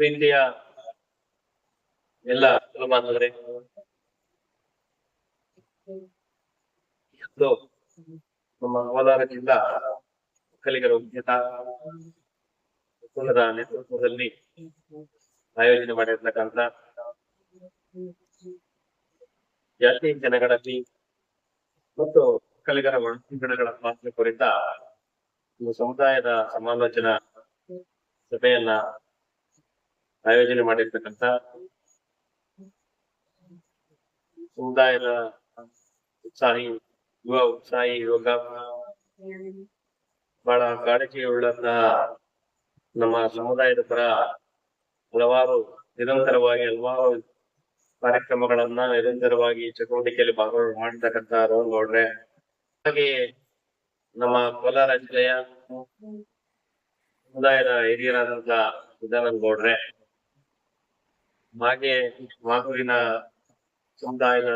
ಪ್ರೀತಿಯ, ಎಲ್ಲ ಬಾಂಧವರೇ ನಮ್ಮ ಕೋಲಾರ ಜಿಲ್ಲಾ ಒಕ್ಕಲಿಗರ ನೇತೃತ್ವದಲ್ಲಿ ಆಯೋಜನೆ ಮಾಡಿರ್ತಕ್ಕಂಥ ಜಾತಿ ಜನಗಳಲ್ಲಿ ಮತ್ತು ಒಕ್ಕಲಿಗರ ಒಳಗಣಗಳ ಪಾತ್ರ ಕುರಿತ ಸಮುದಾಯದ ಸಮಾಲೋಚನಾ ಸಭೆಯನ್ನ ಆಯೋಜನೆ ಮಾಡಿರ್ತಕ್ಕಂತ ಸಮುದಾಯದ ಉತ್ಸಾಹಿ ಯುವ ಉತ್ಸಾಹಿ ಯೋಗ ಬಹಳ ಕಾಳಜಿ ಉಳ್ಳಂತ ನಮ್ಮ ಸಮುದಾಯದ ಪರ ಹಲವಾರು ನಿರಂತರವಾಗಿ ಹಲವಾರು ಕಾರ್ಯಕ್ರಮಗಳನ್ನ ನಿರಂತರವಾಗಿ ಚಟುವಟಿಕೆಯಲ್ಲಿ ಭಾಗವಹಿಸಿ ಮಾಡಿರ್ತಕ್ಕಂತ ರೋಹನ್ ಗೌಡ್ರೆ. ಹಾಗೆ ನಮ್ಮ ಕೋಲಾರ ಜಿಲ್ಲೆಯ ಸಮುದಾಯದ ಹಿರಿಯರಾದಂತಹ ಸಿದ್ದಾನಂದ ಗೌಡ್ರೆ. ಹಾಗೆ ಮಾಗೂರಿನ ಸಮುದಾಯದ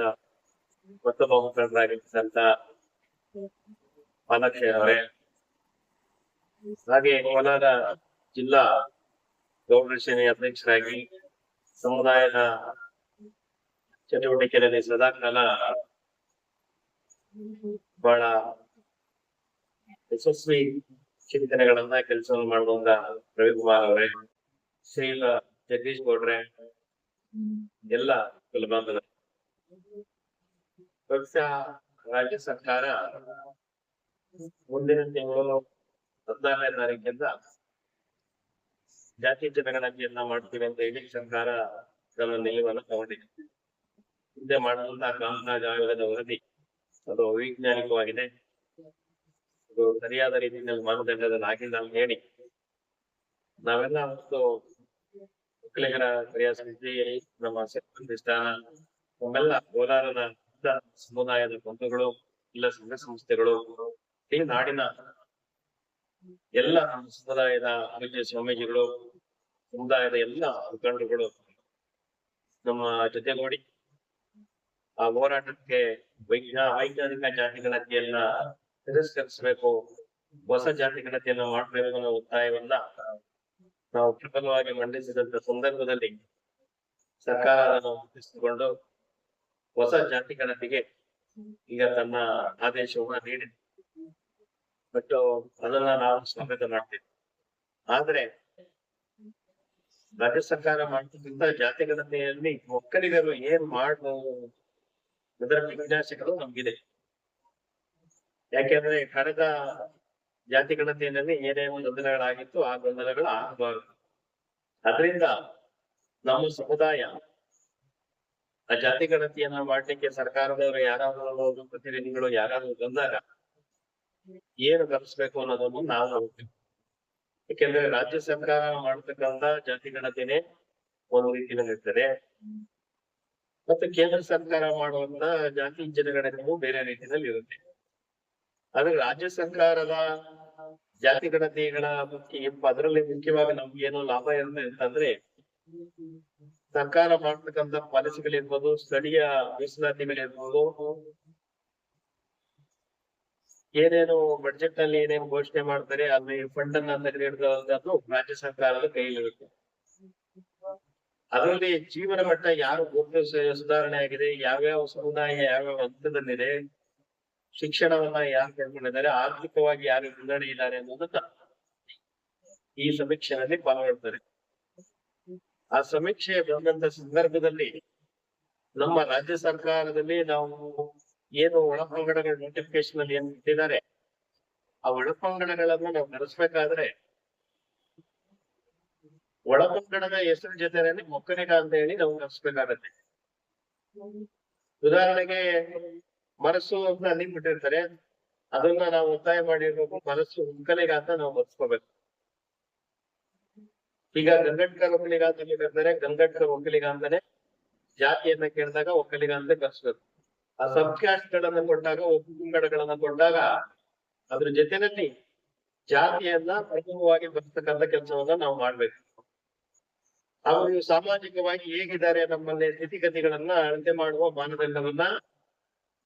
ಮತ್ತೊಬ್ಬ ಮುಖಂಡರಾಗಿರ್ತಕ್ಕಂಥ ಪಾಲಾಕ್ಷಿ ಅವರೇ. ಹಾಗೆ ಕೋಲಾರ ಜಿಲ್ಲಾ ಸೇನೆ ಅಧ್ಯಕ್ಷರಾಗಿ ಸಮುದಾಯದ ಚಟುವಟಿಕೆಯಲ್ಲಿ ಸದಾಕಾಲ ಬಹಳ ಯಶಸ್ವಿ ಚಿಂತನೆಗಳನ್ನ ಕೆಲಸವನ್ನು ಮಾಡುವಂತ ರವಿಕುಮಾರ್ ಅವರೇ. ಶ್ರೀಲ ಜಗದೀಶ್ ಗೌಡ್ರೆ. ಎಲ್ಲ ಕುಲಬಾಂಧವ ಬಹುಶಃ ರಾಜ್ಯ ಸರ್ಕಾರ ಮುಂದಿನ ತಿಂಗಳು ಹದಿನಾರನೇ ತಾರೀಕಿಂದ ಜಾತಿ ಜನಗಣತಿಯನ್ನ ಮಾಡ್ತೀವಿ ಅಂತ ಹೇಳಿ ಸರ್ಕಾರ ತನ್ನ ನಿಲುವನ್ನು ತಗೊಂಡಿದೆ. ಹಿಂದೆ ಮಾಡಿದಂತಹ ಕಾಮರಾಜ್ ಆಯೋಗದ ವರದಿ ಅದು ಅವೈಜ್ಞಾನಿಕವಾಗಿದೆ ಅದು ಸರಿಯಾದ ರೀತಿಯಲ್ಲಿ ಮಾನದಂಡದಲ್ಲಿ ಆಗಿಲ್ಲ ಹೇಳಿ ನಾವೆಲ್ಲ ಒಂದು ಒಕ್ಕಲಿಗರ ಕ್ರಿಯಾ ಸಮಿತಿ ನಮ್ಮ ಪ್ರತಿಷ್ಠ ನಮ್ಮೆಲ್ಲ ಕೋಲಾರದ ಎಲ್ಲ ಸಮುದಾಯದ ಬಂಧುಗಳು ಎಲ್ಲ ಸಂಘ ಸಂಸ್ಥೆಗಳು, ಈ ನಾಡಿನ ಎಲ್ಲ ನಮ್ಮ ಸಮುದಾಯದ ಆರೋಗ್ಯ ಸ್ವಾಮೀಜಿಗಳು, ಸಮುದಾಯದ ಎಲ್ಲ ಮುಖಂಡರುಗಳು ನಮ್ಮ ಜೊತೆಗೂಡಿ ಆ ಹೋರಾಟಕ್ಕೆ ವೈಜ್ಞಾ ವೈಜ್ಞಾನಿಕ ಜಾತಿ ಗಣತಿಯನ್ನ ತಿರಸ್ಕರಿಸಬೇಕು, ಹೊಸ ಜಾತಿ ಗಣತಿಯನ್ನ ಮಾಡಬೇಕು ಅನ್ನೋ ಒತ್ತಾಯವನ್ನ ನಾವು ಪ್ರಬಲವಾಗಿ ಮಂಡಿಸಿದಂತ ಸಂದರ್ಭದಲ್ಲಿ ಸರ್ಕಾರ ಮುಗಿಸಿಕೊಂಡು ಹೊಸ ಜಾತಿ ಗಣತಿಗೆ ಈಗ ತನ್ನ ಆದೇಶವನ್ನ ನೀಡಿದೆ ಬಟ್ ಅದನ್ನ ನಾವು ಸ್ವಾಗತ ಮಾಡ್ತೇವೆ. ಆದ್ರೆ ರಾಜ್ಯ ಸರ್ಕಾರ ಮಾಡ್ತಕ್ಕಂತ ಜಾತಿ ಗಣತಿಯಲ್ಲಿ ಒಕ್ಕಲಿಗರು ಏನ್ ಮಾಡಬಹುದು ಅದರ ವಿನ್ಯಾಸಗಳು ನಮ್ಗಿದೆ. ಯಾಕೆಂದ್ರೆ ಕಳೆದ ಜಾತಿ ಗಣತಿಯಲ್ಲಿ ಏನೇ ಒಂದು ಗೊಂದಲಗಳಾಗಿತ್ತು ಆ ಗೊಂದಲಗಳು ಅದರಿಂದ ನಮ್ಮ ಸಮುದಾಯ ಆ ಜಾತಿ ಗಣತಿಯನ್ನ ಮಾಡ್ಲಿಕ್ಕೆ ಸರ್ಕಾರದವರು ಯಾರಾದ್ರೂ ಪ್ರತಿನಿಧಿಗಳು ಯಾರಾದ್ರೂ ಬಂದಾಗ ಏನು ಕಲಿಸ್ಬೇಕು ಅನ್ನೋದನ್ನು ನಾವು ಯಾಕೆಂದ್ರೆ ರಾಜ್ಯ ಸರ್ಕಾರ ಮಾಡ್ತಕ್ಕಂತ ಜಾತಿ ಗಣತಿನೇ ಒಂದು ರೀತಿಯಲ್ಲಿ ಇರ್ತದೆ. ಮತ್ತೆ ಕೇಂದ್ರ ಸರ್ಕಾರ ಮಾಡುವಂತ ಜಾತಿ ಜನಗಣತಿಯೂ ಬೇರೆ ರೀತಿಯಲ್ಲಿ ಇರುತ್ತೆ. ಆದ್ರೆ ರಾಜ್ಯ ಸರ್ಕಾರದ ಜಾತಿ ಗಣತಿಗಳ ಅದರಲ್ಲಿ ಮುಖ್ಯವಾಗಿ ನಮ್ಗೆ ಏನು ಲಾಭ ಇರುತ್ತೆ ಅಂತಂದ್ರೆ ಸರ್ಕಾರ ಮಾಡ್ತಕ್ಕಂತ ಪಾಲಿಸಿಗಳಿರ್ಬೋದು, ಸ್ಥಳೀಯ ಮೀಸಲಾತಿಗಳಿರ್ಬೋದು, ಏನೇನು ಬಡ್ಜೆಟ್ನಲ್ಲಿ ಏನೇನು ಘೋಷಣೆ ಮಾಡ್ತಾರೆ, ಅಲ್ಲಿ ಫಂಡ್ ಅನ್ನ ತೆಗೆದಿಡುವಂತದ್ದು ರಾಜ್ಯ ಸರ್ಕಾರದ ಕೈಯಲ್ಲಿರುತ್ತೆ. ಅದರಲ್ಲಿ ಜೀವನ ಮಟ್ಟ ಯಾರು ಗೋಪ್ಯ ಸುಧಾರಣೆ ಆಗಿದೆ, ಯಾವ್ಯಾವ ಸಮುದಾಯ, ಯಾವ್ಯಾವ ಹಂತದಲ್ಲಿದೆ ಶಿಕ್ಷಣವನ್ನ ಯಾರು ಪಡ್ಕೊಂಡಿದ್ದಾರೆ ಆರ್ಥಿಕವಾಗಿ ಯಾರು ಮುನ್ನಡೆ ಇದ್ದಾರೆ ಅನ್ನೋದನ್ನ ಈ ಸಮೀಕ್ಷೆನಲ್ಲಿ ಪಾಲ್ಗೊಳ್ತಾರೆ ಆ ಸಮೀಕ್ಷೆ ಬಂದಂತ ಸಂದರ್ಭದಲ್ಲಿ ನಮ್ಮ ರಾಜ್ಯ ಸರ್ಕಾರದಲ್ಲಿ ನಾವು ಏನು ಒಳಪಂಗಡಗಳ ನೋಟಿಫಿಕೇಶನ್ ಅಲ್ಲಿ ಏನ್ ಇಟ್ಟಿದ್ದಾರೆ ಆ ಒಳಪಂಗಡಗಳನ್ನ ನಾವು ನಡೆಸ್ಬೇಕಾದ್ರೆ ಒಳಪಂಗಡದ ಹೆಸರು ಜೊತೆಯಲ್ಲಿ ಒಕ್ಕಲಿಗ ಅಂತ ಹೇಳಿ ನಾವು ನಡೆಸ್ಬೇಕಾಗತ್ತೆ. ಉದಾಹರಣೆಗೆ ಮನಸ್ಸು ಅಲ್ಲಿ ಬಿಟ್ಟಿರ್ತಾರೆ ಅದನ್ನ ನಾವು ಒತ್ತಾಯ ಮಾಡಿರ್ಬೇಕು, ಮನಸ್ಸು ಉಂಕಲೆಗಾತ ನಾವು ಮರ್ಸ್ಕೋಬೇಕು. ಈಗ ಗಂಗಟ್ಕರ್ ಒಕ್ಕಲಿಗ ಅಂತ ಹೇಳಿರ್ತಾರೆ ಗಂಗಟ್ಕರ್ ಅಂತಾನೆ ಜಾತಿಯನ್ನ ಕೇಳಿದಾಗ ಒಕ್ಕಲಿಗ ಅಂತ ಕರ್ಸ್ಬೇಕು. ಆ ಸಬ್ ಕ್ಯಾಸ್ಟ್ ಗಳನ್ನ ಕೊಟ್ಟಾಗ ಒಕ್ಕಲಿಗಗಳನ್ನ ಕೊಟ್ಟಾಗ ಅದ್ರ ಜೊತೆನಲ್ಲಿ ಜಾತಿಯನ್ನ ಪ್ರಮುಖವಾಗಿ ಬರ್ತಕ್ಕಂತ ಕೆಲಸವನ್ನ ನಾವು ಮಾಡ್ಬೇಕು. ಅವರು ಸಾಮಾಜಿಕವಾಗಿ ಹೇಗಿದ್ದಾರೆ ನಮ್ಮಲ್ಲಿ ಸ್ಥಿತಿಗತಿಗಳನ್ನ ಅಳತೆ ಮಾಡುವ ಮಾನದಂಡವನ್ನ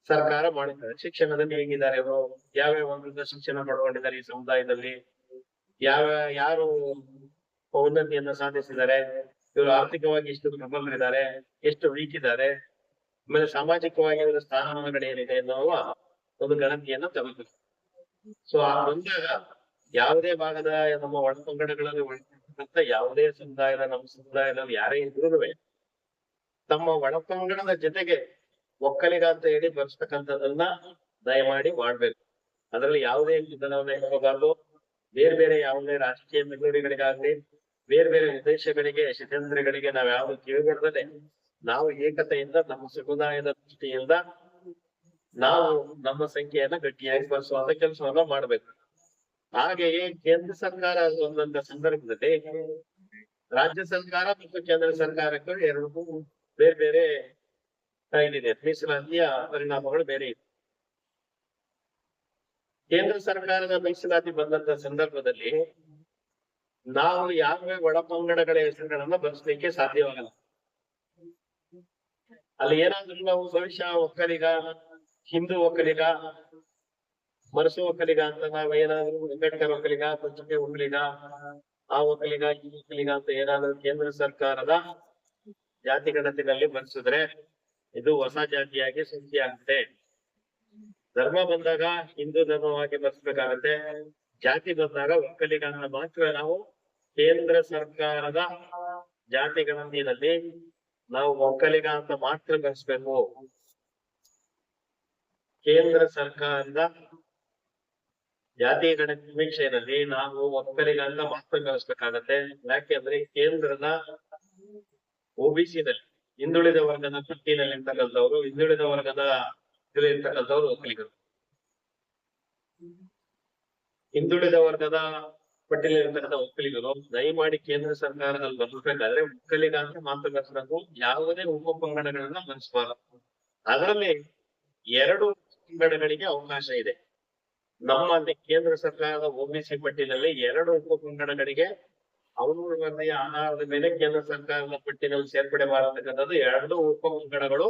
ಸರ್ಕಾರ ಮಾಡಿದ್ದಾರೆ ಶಿಕ್ಷಣದಲ್ಲಿ ಹೇಗಿದ್ದಾರೆ? ಅವರು ಯಾವ್ಯಾವ ವರ್ಗದ ಶಿಕ್ಷಣ ಪಡ್ಕೊಂಡಿದ್ದಾರೆ ಈ ಸಮುದಾಯದಲ್ಲಿ? ಯಾವ, ಯಾರು ಉನ್ನತಿಯನ್ನ ಸಾಧಿಸಿದ್ದಾರೆ? ಇವರು ಆರ್ಥಿಕವಾಗಿ ಎಷ್ಟು ಪ್ರಬಲರಿದ್ದಾರೆ? ಎಷ್ಟು ವೀಕ್ ಇದ್ದಾರೆ ಆಮೇಲೆ ಸಾಮಾಜಿಕವಾಗಿ ಅವರ ಸ್ಥಾನಮಾನಗಳು ಏನಿದೆ ಎನ್ನುವ ಒಂದು ಗಣತಿಯನ್ನ ತಗೋಬೇಕು ಸೊ ಆ ಬಂದಾಗ ಯಾವುದೇ ಭಾಗದ ನಮ್ಮ ಒಳಪಂಗಡಗಳಲ್ಲಿ ಒಳಪಟ್ಟಂತ ಯಾವುದೇ ಸಮುದಾಯದ, ನಮ್ಮ ಸಮುದಾಯದಲ್ಲಿ ಯಾರೇ ಇದ್ರೂ ತಮ್ಮ ಒಳಪಂಗಡದ ಜೊತೆಗೆ ಒಕ್ಕಲಿಗ ಅಂತ ಹೇಳಿ ಬರ್ಸ್ತಕ್ಕಂಥದ್ದನ್ನ ದಯಮಾಡಿ ಮಾಡ್ಬೇಕು. ಅದರಲ್ಲಿ ಯಾವುದೇ ವಿಧಾನವನ್ನ ಇಟ್ಕೋಬಾರ್ದು ಬೇರೆ ಬೇರೆ ಯಾವುದೇ ರಾಜಕೀಯ ಮೆಲ್ಲುರಿಗಳಿಗಾಗ್ಲಿ ಬೇರೆ ಬೇರೆ ಉದ್ದೇಶಗಳಿಗೆ ಷಡ್ಯಂತ್ರಗಳಿಗೆ ನಾವ್ ಯಾವ್ದು ಕಿವಿಗೊಡ್ದಲೆ ನಾವು ಏಕತೆಯಿಂದ, ನಮ್ಮ ಸಮುದಾಯದ ದೃಷ್ಟಿಯಿಂದ ನಾವು ನಮ್ಮ ಸಂಖ್ಯೆಯನ್ನ ಗಟ್ಟಿಯಾಗಿ ಬಳಸುವಂತ ಕೆಲಸವನ್ನ ಮಾಡ್ಬೇಕು. ಹಾಗೆಯೇ ಕೇಂದ್ರ ಸರ್ಕಾರ ಒಂದಂತ ಸಂದರ್ಭದಲ್ಲಿ ರಾಜ್ಯ ಸರ್ಕಾರ ಮತ್ತು ಕೇಂದ್ರ ಸರ್ಕಾರಕ್ಕೆ ಎರಡಕ್ಕೂ ಬೇರೆ ಬೇರೆ ಇದಿದೆ ಮೀಸಲಾತಿಯ ಪರಿಣಾಮಗಳು ಬೇರೆ ಇದೆ ಕೇಂದ್ರ ಸರ್ಕಾರದ ಮೀಸಲಾತಿ ಬಂದಂತ ಸಂದರ್ಭದಲ್ಲಿ ನಾವು ಯಾವ ಒಳಪಂಗಡಗಳ ಹೆಸರುಗಳನ್ನ ಬಳಸಲಿಕ್ಕೆ ಸಾಧ್ಯವಾಗಲ್ಲ. ಅಲ್ಲಿ ಏನಾದ್ರೂ ನಾವು ಭವಿಷ್ಯ ಒಕ್ಕಲಿಗ, ಹಿಂದೂ ಒಕ್ಕಲಿಗ, ಮನಸ್ಸು ಒಕ್ಕಲಿಗ ಅಂತ ನಾವ್ ಏನಾದ್ರೂ ಅಂಬೇಡ್ಕರ್ ಒಕ್ಕಲಿಗ ಪಂಚಕೆ ಒಕ್ಕಲಿಗ, ಆ ಒಕ್ಕಲಿಗ, ಈ ಒಕ್ಕಲಿಗ ಅಂತ ಏನಾದ್ರೂ ಕೇಂದ್ರ ಸರ್ಕಾರದ ಜಾತಿ ಗಣತಿನಲ್ಲಿ ಬರ್ಸಿದ್ರೆ ಇದು ಹೊಸ ಜಾತಿಯಾಗಿ ಸೃಷ್ಟಿ ಆಗುತ್ತೆ ಧರ್ಮ ಬಂದಾಗ ಹಿಂದೂ ಧರ್ಮವಾಗಿ ಬರ್ಸ್ಬೇಕಾಗತ್ತೆ ಜಾತಿ ಬಂದಾಗ ಒಕ್ಕಲಿಗರನ್ನ ಮಾತ್ರ ನಾವು ಕೇಂದ್ರ ಸರ್ಕಾರದ ಜಾತಿ ಗಣತಿನಲ್ಲಿ ನಾವು ಒಕ್ಕಲಿಗ ಅಂತ ಮಾತ್ರ ಬರ್ಸ್ಬೇಕು ಕೇಂದ್ರ ಸರ್ಕಾರದ ಜಾತಿ ಗಣ ಸಮೀಕ್ಷೆಯಲ್ಲಿ ನಾವು ಒಕ್ಕಲಿಗ ಅಂತ ಮಾತ್ರ ಬೆಳೆಸ್ಬೇಕಾಗತ್ತೆ. ಯಾಕೆಂದ್ರೆ ಕೇಂದ್ರದ ನಲ್ಲಿ ಹಿಂದುಳಿದ ವರ್ಗದ ಪಟ್ಟಿಯಲ್ಲಿ ಇರ್ತಕ್ಕಂಥವ್ರು ಹಿಂದುಳಿದ ವರ್ಗದ ಇದ್ರಲ್ಲಿ ಇರ್ತಕ್ಕಂಥವ್ರು ಒಕ್ಕಲಿಗರು. ಹಿಂದುಳಿದ ವರ್ಗದ ಪಟ್ಟಿಯಲ್ಲಿ ಇರ್ತಕ್ಕಂಥ ಒಕ್ಕಲಿಗರು, ದಯಮಾಡಿ ಕೇಂದ್ರ ಸರ್ಕಾರದಲ್ಲಿ ಬರ್ಬೇಕಾದ್ರೆ ಒಕ್ಕಲಿಗ ಅಂತ ಮಾತ್ರ ಯಾವುದೇ ಉಪ ಪಂಗಡಗಳನ್ನ ಮನಸ್ಬಾರ ಅದರಲ್ಲಿ ಎರಡು ಪಂಗಡಗಳಿಗೆ ಅವಕಾಶ ಇದೆ. ನಮ್ಮಲ್ಲಿ ಕೇಂದ್ರ ಸರ್ಕಾರದ ಒಬಿಸಿ ಪಟ್ಟಿನಲ್ಲಿ ಎರಡು ಉಪ ಪಂಗಡಗಳಿಗೆ ವರದಿಯ ಆಧಾರದ ಮೇಲೆ ಕೇಂದ್ರ ಸರ್ಕಾರದ ಪಟ್ಟಿನಲ್ಲಿ ಸೇರ್ಪಡೆ ಮಾಡತಕ್ಕಂಥದ್ದು ಎರಡು ಉಪ ಪಂಗಡಗಳು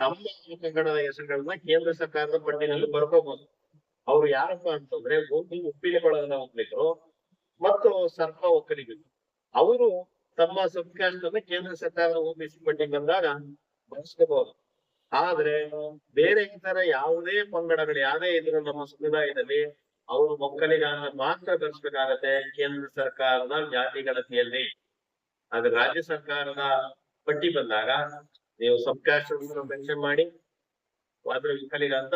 ತಮ್ಮ ಉಪ ಪಂಗಡದ ಹೆಸರುಗಳನ್ನ ಕೇಂದ್ರ ಸರ್ಕಾರದ ಪಟ್ಟಿನಲ್ಲಿ ಬರ್ಕೋಬಹುದು ಅವ್ರು ಯಾರಪ್ಪ ಅಂತಂದ್ರೆ ಒಂದು ಉಪ್ಪಿನಕೊಳದ ಒಕ್ಕಲಿಗರು ಮತ್ತು ಸರ್ಪ ಒಕ್ಕಲಿಗರು. ಅವರು ತಮ್ಮ ಸಬ್ಕಾಸ್ಟನ್ನ ಕೇಂದ್ರ ಸರ್ಕಾರದ ಒಬಿಸಿ ಪಟ್ಟಿಗೆ ಬಂದಾಗ ಬಳಸ್ಕೋಬಹುದು ಆದ್ರೆ ಬೇರೆ ಇತರ ಯಾವುದೇ ಪಂಗಡಗಳು, ಯಾವುದೇ ಇದ್ರು ನಮ್ಮ ಸಮುದಾಯದಲ್ಲಿ ಅವರು ಒಕ್ಕಲಿಗರನ್ನ ಮಾತ್ರ ಬೆಳೆಸ್ಬೇಕಾಗತ್ತೆ ಕೇಂದ್ರ ಸರ್ಕಾರದ ಜಾತಿ ಗಣತಿಯಲ್ಲಿ ಅದು ರಾಜ್ಯ ಸರ್ಕಾರದ ಪಟ್ಟಿ ಬಂದಾಗ ನೀವು ಸಬ್ ಕ್ಯಾಸ್ಟ್ ಮೆನ್ಷನ್ ಮಾಡಿ ಅದ್ರ ಒಕ್ಕಲಿಗ ಅಂತ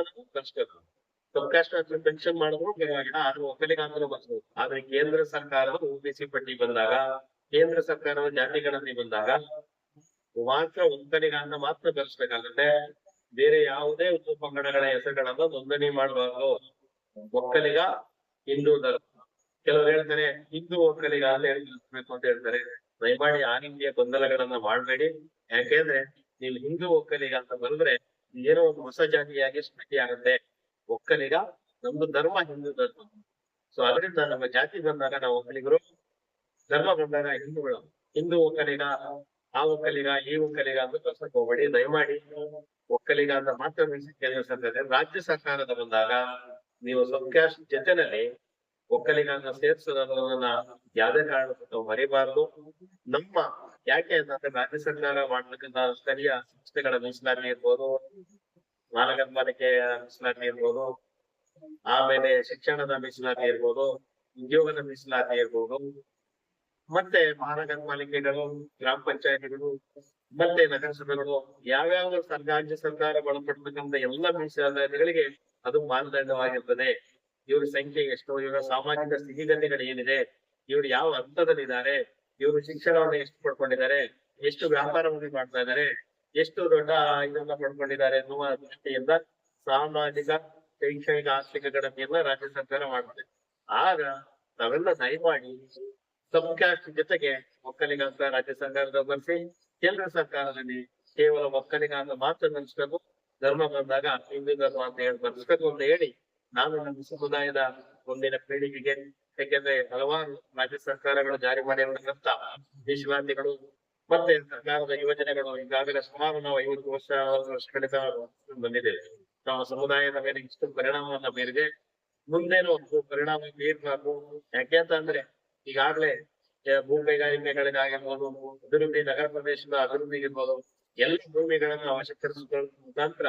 ಸಬ್ ಕ್ಯಾಸ್ಟ್ ಮೆನ್ಷನ್ ಮಾಡಿದ್ರು ಪರವಾಗಿಲ್ಲ, ಆದ್ರೆ ಒಕ್ಕಲಿಗ ಅಂತ ಬರ್ಸ್ಬೇಕು ಆದ್ರೆ ಕೇಂದ್ರ ಸರ್ಕಾರದ ಒಬಿಸಿ ಪಟ್ಟಿ ಬಂದಾಗ, ಕೇಂದ್ರ ಸರ್ಕಾರದ ಜಾತಿ ಗಣತಿ ಬಂದಾಗ ಮಾತ್ರ ಒಕ್ಕಲಿಗ ಅಂತ ಮಾತ್ರ ಬೆಳೆಸ್ಬೇಕಾಗುತ್ತೆ ಬೇರೆ ಯಾವುದೇ ಉಪ ಪಂಗಡಗಳ ಹೆಸರುಗಳನ್ನ ನೋಂದಣಿ ಮಾಡಬಾರ್ದು. ಒಕ್ಕಲಿಗ ಹಿಂದೂ ಧರ್ಮ. ಕೆಲವರು ಹೇಳ್ತಾರೆ, ಹಿಂದೂ ಒಕ್ಕಲಿಗ ಅಂತ ಹೇಳಿ ನಿಲ್ಲಿಸ್ಬೇಕು ಅಂತ ಹೇಳ್ತಾರೆ. ದಯಮಾಡಿ ಆ ಗೊಂದಲಗಳನ್ನ ಮಾಡಬೇಡಿ. ಯಾಕೆಂದ್ರೆ, ನೀವು ಹಿಂದೂ ಒಕ್ಕಲಿಗ ಅಂತ ಬಂದ್ರೆ, ಏನೋ ಒಂದು ಹೊಸ ಜಾತಿಯಾಗಿ ಸೃಷ್ಟಿ ಆಗುತ್ತೆ. ಒಕ್ಕಲಿಗ ನಮ್ದು ಧರ್ಮ, ಹಿಂದೂ ಧರ್ಮ. ಸೊ ಅದರಿಂದ ನಮ್ಮ ಜಾತಿ ಬಂದಾಗ ನಾವು ಒಕ್ಕಲಿಗರು, ಧರ್ಮ ಬಂದಾಗ ಹಿಂದೂಗಳು. ಹಿಂದೂ ಒಕ್ಕಲಿಗ, ಆ ಒಕ್ಕಲಿಗ, ಈ ಒಕ್ಕಲಿಗ ಅಂತ ಕಳ್ಸಕ್ ಹೋಗ್ಬೇಡಿ. ದಯಮಾಡಿ ಒಕ್ಕಲಿಗ ಅಂತ ಮಾತ್ರ ಕೇಂದ್ರ ಸರ್ಕಾರ ರಾಜ್ಯ ಸರ್ಕಾರದ ಬಂದಾಗ ನೀವು ಸಬ್ಕ್ಯಾಶ್ ಜೊತೆನಲ್ಲಿ ಒಕ್ಕಲಿಗನ್ನ ಸೇರಿಸೋದನ್ನ ಯಾವ್ದೇ ಕಾರಣಕ್ಕೂ ಮರಿಬಾರದು. ನಮ್ಮ ಯಾಕೆ ಅಂತಂದ್ರೆ ರಾಜ್ಯ ಸರ್ಕಾರ ಮಾಡ್ತಕ್ಕಂತ ಸ್ಥಳೀಯ ಸಂಸ್ಥೆಗಳ ಮೀಸಲಾತಿ ಇರ್ಬೋದು ಮಾನಗರ ಪಾಲಿಕೆಯ ಮೀಸಲಾತಿ ಇರ್ಬೋದು, ಆಮೇಲೆ ಶಿಕ್ಷಣದ ಮೀಸಲಾತಿ ಇರ್ಬೋದು, ಉದ್ಯೋಗದ ಮೀಸಲಾತಿ ಇರ್ಬೋದು. ಮತ್ತೆ ಮಹಾನಗರ ಪಾಲಿಕೆಗಳು, ಗ್ರಾಮ ಪಂಚಾಯತಿಗಳು ಮತ್ತೆ ನಗರಸಭೆಗಳು ಯಾವ್ಯಾವ ರಾಜ್ಯ ಸರ್ಕಾರ ಒಳಪಡ್ತಕ್ಕಂಥ ಎಲ್ಲ ಮೀಸಲಾತಿಗಳಿಗೆ ಅದು ಮಾನದಂಡವಾಗಿರ್ತದೆ. ಇವ್ರ ಸಂಖ್ಯೆ ಎಷ್ಟು, ಇವರ ಸಾಮಾಜಿಕ ಸ್ಥಿತಿಗತಿಗಳು ಏನಿದೆ, ಇವ್ರು ಯಾವ ಹಂತದಲ್ಲಿದ್ದಾರೆ, ಇವರು ಶಿಕ್ಷಣವನ್ನು ಎಷ್ಟು ಪಡ್ಕೊಂಡಿದ್ದಾರೆ, ಎಷ್ಟು ವ್ಯಾಪಾರವನ್ನು ಮಾಡ್ತಾ ಇದ್ದಾರೆ, ಎಷ್ಟು ದೊಡ್ಡ ಇದನ್ನ ಪಡ್ಕೊಂಡಿದ್ದಾರೆ ಎನ್ನುವ ದೃಷ್ಟಿಯಿಂದ ಸಾಮಾಜಿಕ, ಶೈಕ್ಷಣಿಕ ಆರ್ಥಿಕ ಗಣತಿಯನ್ನ ರಾಜ್ಯ ಸರ್ಕಾರ ಮಾಡುತ್ತೆ. ಆಗ ನಾವೆಲ್ಲ ದಯಮಾಡಿ ಸಬ್ಕಾಸ್ಟ್ ಜೊತೆಗೆ ಒಕ್ಕಲಿಗಂತ ರಾಜ್ಯ ಸರ್ಕಾರದ ಬರ್ಸಿ ಕೇಂದ್ರ ಸರ್ಕಾರದಲ್ಲಿ ಕೇವಲ ಒಕ್ಕಲಿಗ ಅಂತ ಮಾತ್ರ ನಡೆಸಬೇಕು ಧರ್ಮ ಬಂದಾಗ ಹಿಂದೂ ಧರ್ಮ ಅಂತ ಹೇಳಿ ಅಂತ ಹೇಳಿ, ನಾನು ನನ್ನ ಸಮುದಾಯದ ಮುಂದಿನ ಪೀಳಿಗೆಗೆ, ಯಾಕೆಂದ್ರೆ ಹಲವಾರು ರಾಜ್ಯ ಸರ್ಕಾರಗಳು ಜಾರಿ ಮಾಡಿರುವಂತ ದೇಶವಾದಿಗಳು ಮತ್ತೆ ಸರ್ಕಾರದ ಯೋಜನೆಗಳು ಈಗಾಗಲೇ ಸುಮಾರು ನಾವು ಐವತ್ತು ವರ್ಷ ವರ್ಷಗಳಿಂದ ಬಂದಿದ್ದೇವೆ. ನಮ್ಮ ಸಮುದಾಯದ ಮೇಲೆ ಇಷ್ಟು ಪರಿಣಾಮವನ್ನ ಬೀರಿದೆ. ಮುಂದೇನು ಒಂದು ಪರಿಣಾಮ ಬೀರ್ಬಾರ್ದು? ಯಾಕೆ ಅಂತ ಅಂದ್ರೆ ಈಗಾಗ್ಲೇ ಭೂ ಕೈಗಾರಿಕೆಗಳಿಗಾಗಿರ್ಬೋದು ಅಭಿವೃದ್ಧಿ ನಗರ ಪ್ರದೇಶದ ಅಭಿವೃದ್ಧಿ ಇರ್ಬೋದು ಎಲ್ಲ ಭೂಮಿಗಳನ್ನು ಅವಶ್ಯಕರಿಸಿಕೊಳ್ಳುವ ಮುಖಾಂತರ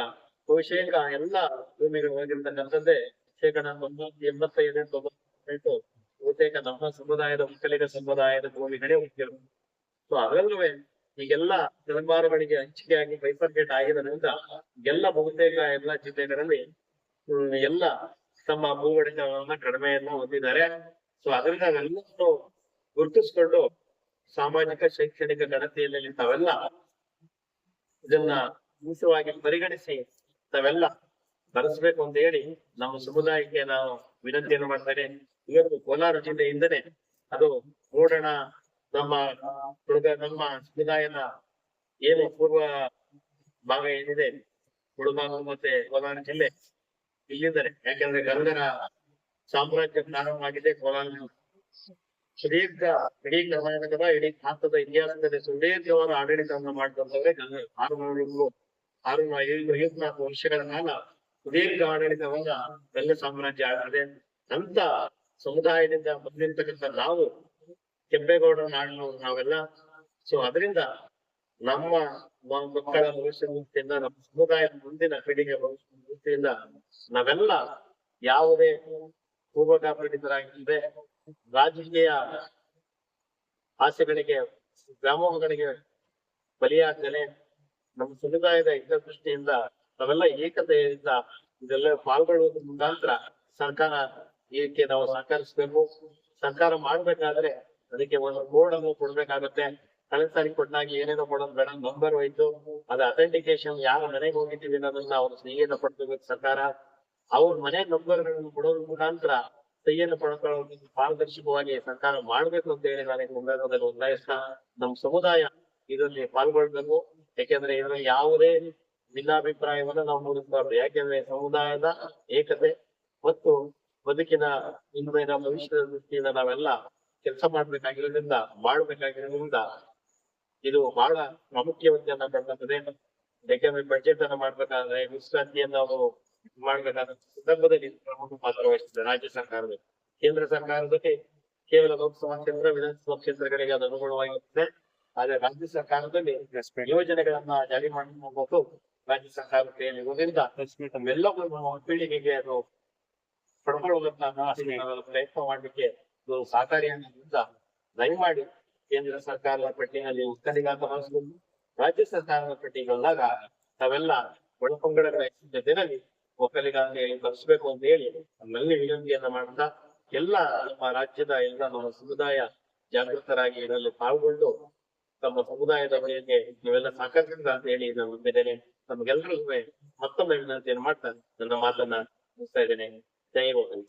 ಬಹುಶೇಕ ಎಲ್ಲ ಭೂಮಿಗಳು ಹೋಗಿರ್ತಕ್ಕಂಥದ್ದೇ ಶೇಕಡ ತೊಂಬತ್ತು ಎಂಬತ್ತೈದು ತೊಂಬತ್ತು ಬಹುತೇಕ ನಮ್ಮ ಸಮುದಾಯದ ಒಕ್ಕಲಿಗ ಸಮುದಾಯದ ಭೂಮಿಗಳೇ ಹೋಗಿರೋದು ಸೊ ಅದರಲ್ಲೂ ಈಗೆಲ್ಲ ತಲೆಮಾರುಗಳಿಗೆ ಹಂಚಿಕೆಯಾಗಿ ಬೈಫರ್ಗೇಟ್ ಆಗಿರೋದ್ರಿಂದ ಎಲ್ಲ ಬಹುತೇಕ ಎಲ್ಲ ಜಿಲ್ಲೆಗಳಲ್ಲಿ ಎಲ್ಲ ತಮ್ಮ ಭೂ ಕಡಿಮೆಯನ್ನು ಹೊಂದಿದ್ದಾರೆ. ಸೊ ಅದರಿಂದ ನಾವೆಲ್ಲರೂ ಗುರುತಿಸ್ಕೊಂಡು ಸಾಮಾಜಿಕ ಶೈಕ್ಷಣಿಕ ಗಣತಿಯಲ್ಲಿ ತಾವೆಲ್ಲ ಇದನ್ನ ಮುಖ್ಯವಾಗಿ ಪರಿಗಣಿಸಿ ತಾವೆಲ್ಲ ಬರೆಸ್ಬೇಕು ಅಂತ ಹೇಳಿ ನಮ್ಮ ಸಮುದಾಯಕ್ಕೆ ನಾವು ವಿನಂತಿಯನ್ನು ಮಾಡ್ತಾರೆ ಇವತ್ತು ಕೋಲಾರ ಜಿಲ್ಲೆಯಿಂದನೇ ಅದು ನೋಡೋಣ ನಮ್ಮ ನಮ್ಮ ಸಮುದಾಯದ ಏನು ಪೂರ್ವ ಭಾಗ ಏನಿದೆ ಹುಡುಗ ಮತ್ತೆ ಕೋಲಾರ ಜಿಲ್ಲೆ ಇಲ್ಲಿದ್ದಾರೆ ಯಾಕಂದ್ರೆ ಗಂಗರ ಸಾಮ್ರಾಜ್ಯ ಪ್ರಾರಂಭವಾಗಿದೆ ಕೋಲಾರ ಸುದೀರ್ಘ, ಇಡೀ ಕರ್ನಾಟಕದ, ಇಡೀ ಭಾರತದ ಇತಿಹಾಸದಲ್ಲಿ ಸುದೀರ್ಘವಾದ ಆಡಳಿತವನ್ನು ಮಾಡಿದಂತವ್ರೆ ಆರು ಐದು ಐವತ್ನಾಲ್ಕು ವರ್ಷಗಳ ಕಾಲ ಸುದೀರ್ಘ ಆಡಳಿತವನ್ನ ಬೆಲ್ಲ ಸಾಮ್ರಾಜ್ಯ ಆಗಿದೆ. ಅಂತ ಸಮುದಾಯದಿಂದ ಬಂದಿರ್ತಕ್ಕಂಥ ನಾವು ಕೆಂಪೇಗೌಡರ ನಾಡಿನ ನಾವೆಲ್ಲ. ಸೊ ಅದರಿಂದ ನಮ್ಮ ಮಕ್ಕಳ ಭವಿಷ್ಯ ದೃಷ್ಟಿಯಿಂದ ನಮ್ಮ ಸಮುದಾಯದ ಮುಂದಿನ ಪೀಳಿಗೆ ಭವಿಷ್ಯ ದೃಷ್ಟಿಯಿಂದ ನಾವೆಲ್ಲ ಯಾವುದೇ ಪೂರ್ವಕ ಪೀಡಿತರಾಗಿಲ್ಲದೆ ರಾಜಕೀಯ ಆಸೆಗಳಿಗೆ, ವ್ಯಾಮೋಹಗಳಿಗೆ ಬಲಿಯಾಗದೆ ನಮ್ಮ ಸಮುದಾಯದ ಹಿತದೃಷ್ಟಿಯಿಂದ ನಾವೆಲ್ಲ ಏಕತೆಯಿಂದ ಇದೆಲ್ಲ ಪಾಲ್ಗೊಳ್ಳುವುದ್ರ ಮುಖಾಂತರ ಸರ್ಕಾರ ಇದಕ್ಕೆ ನಾವು ಸಹಕರಿಸಬೇಕು? ಸರ್ಕಾರ ಮಾಡ್ಬೇಕಾದ್ರೆ ಅದಕ್ಕೆ ಒಂದು ಕೋಡ್ ಅನ್ನು ಕೊಡ್ಬೇಕಾಗತ್ತೆ. ಕಳೆದ ಸಾರಿ ಕೊಟ್ಟಾಗ ಏನೇನೋ ಕೊಡೋದು ಬೇಡ, ನಂಬರ್ ಹೋಯ್ತು. ಅದ ಅಥೆಂಟಿಕೇಶನ್ ಯಾರ ಮನೆಗೆ ಹೋಗಿದ್ದೀವಿ ಅನ್ನೋದನ್ನ ಅವ್ರ ಸ್ನೇಹಿತ ಪಡ್ಕೋಬೇಕು ಸರ್ಕಾರ. ಅವ್ರ ಮನೆ ನಂಬರ್ಗಳನ್ನು ಕೊಡೋದ್ರ ಮುಖಾಂತರ ಸಹಿಯನ್ನು ಪಡ್ಕೊಳ್ಳೋದು ಪಾರದರ್ಶಕವಾಗಿ ಸರ್ಕಾರ ಮಾಡ್ಬೇಕು ಅಂತ ಹೇಳಿ ನಾನು ಮುಂದಾಗದಲ್ಲಿ ಒತ್ತಾಯಿಸ್ತಾ ನಮ್ಮ ಸಮುದಾಯ ಇದರಲ್ಲಿ ಪಾಲ್ಗೊಳ್ಬೇಕು. ಯಾಕೆಂದ್ರೆ ಇದರಲ್ಲಿ ಯಾವುದೇ ಭಿನ್ನಾಭಿಪ್ರಾಯವನ್ನ ನಾವು ಮೂಡಿಸಬಾರ್ದು ಯಾಕೆಂದ್ರೆ ಸಮುದಾಯದ ಏಕತೆ ಮತ್ತು ಬದುಕಿನ ಇನ್ಮೇಲ ಭವಿಷ್ಯದ ದೃಷ್ಟಿಯಿಂದ ನಾವೆಲ್ಲ ಕೆಲಸ ಮಾಡ್ಬೇಕಾಗಿರೋದ್ರಿಂದ ಮಾಡ್ಬೇಕಾಗಿರೋದ್ರಿಂದ ಇದು ಬಹಳ ಪ್ರಾಮುಖ್ಯವಂತ ಪಡ್ತದೆ ಯಾಕೆಂದ್ರೆ ಬಜೆಟ್ ಅನ್ನ ಮಾಡ್ಬೇಕಾದ್ರೆ ವಿಶ್ರಾಂತಿಯನ್ನು ನಾವು ಮಾಡ್ಬೇಕಾದ ಸಂದರ್ಭದಲ್ಲಿ ಪ್ರಮುಖ ಪಾತ್ರ ವಹಿಸಿದೆ. ರಾಜ್ಯ ಸರ್ಕಾರದ ಕೇಂದ್ರ ಸರ್ಕಾರದಲ್ಲಿ ಕೇವಲ ಲೋಕಸಭಾ ಕ್ಷೇತ್ರ ವಿಧಾನಸಭಾ ಕ್ಷೇತ್ರಗಳಿಗೆ ಅದು ಅನುಗುಣವಾಗಿರುತ್ತದೆ. ಆದ್ರೆ ರಾಜ್ಯ ಸರ್ಕಾರದಲ್ಲಿ ಯೋಜನೆಗಳನ್ನ ಜಾರಿ ಮಾಡಬೇಕು. ರಾಜ್ಯ ಸರ್ಕಾರ ಕೈಯಲ್ಲಿರುವುದರಿಂದ ನಮ್ಮ ಪೀಳಿಗೆಗೆ ಅದು ಪಡ್ಕೊಳ್ಳುವಂತ ಪ್ರಯತ್ನ ಮಾಡಲಿಕ್ಕೆ ಇದು ಸಹಕಾರಿಯಾಗಿದ್ದರಿಂದ ದಯಮಾಡಿ ಕೇಂದ್ರ ಸರ್ಕಾರದ ಪಟ್ಟಿಯಲ್ಲಿ ಉತ್ತರಿಗಾತ ರಾಜ್ಯ ಸರ್ಕಾರದ ಪಟ್ಟಿಗೆ ಬಂದಾಗ ತಾವೆಲ್ಲ ಒಳಪಂಗಡಗಳ ಜೊತೆನಲ್ಲಿ ಒಕ್ಕಲಿಗಾರರಿಗೆ ಕಲಿಸ್ಬೇಕು ಅಂತ ಹೇಳಿ, ನಮ್ಮಲ್ಲಿ ವಿನಂತಿಯನ್ನ ಮಾಡ್ತಾ ಎಲ್ಲ ನಮ್ಮ ರಾಜ್ಯದ ಎಲ್ಲ ನಮ್ಮ ಸಮುದಾಯ ಜಾಗೃತರಾಗಿ ಇದರಲ್ಲಿ ಪಾಲ್ಗೊಂಡು ತಮ್ಮ ಸಮುದಾಯದ ಬಗ್ಗೆ ನೀವೆಲ್ಲ ಸಹಕರಿಸಿದ್ರ ಅಂತ ಹೇಳಿ ನಾನು ಬೇರೆ ನಮ್ಗೆಲ್ರಿಗೂ ಮತ್ತೊಮ್ಮೆ ವಿನಂತಿಯನ್ನು ಮಾಡ್ತಾ ನನ್ನ ಮಾತನ್ನ ಮುಗಿಸ್ತಾ ಇದ್ದೇನೆ. ಜೈ ಗೋಪಾಲ್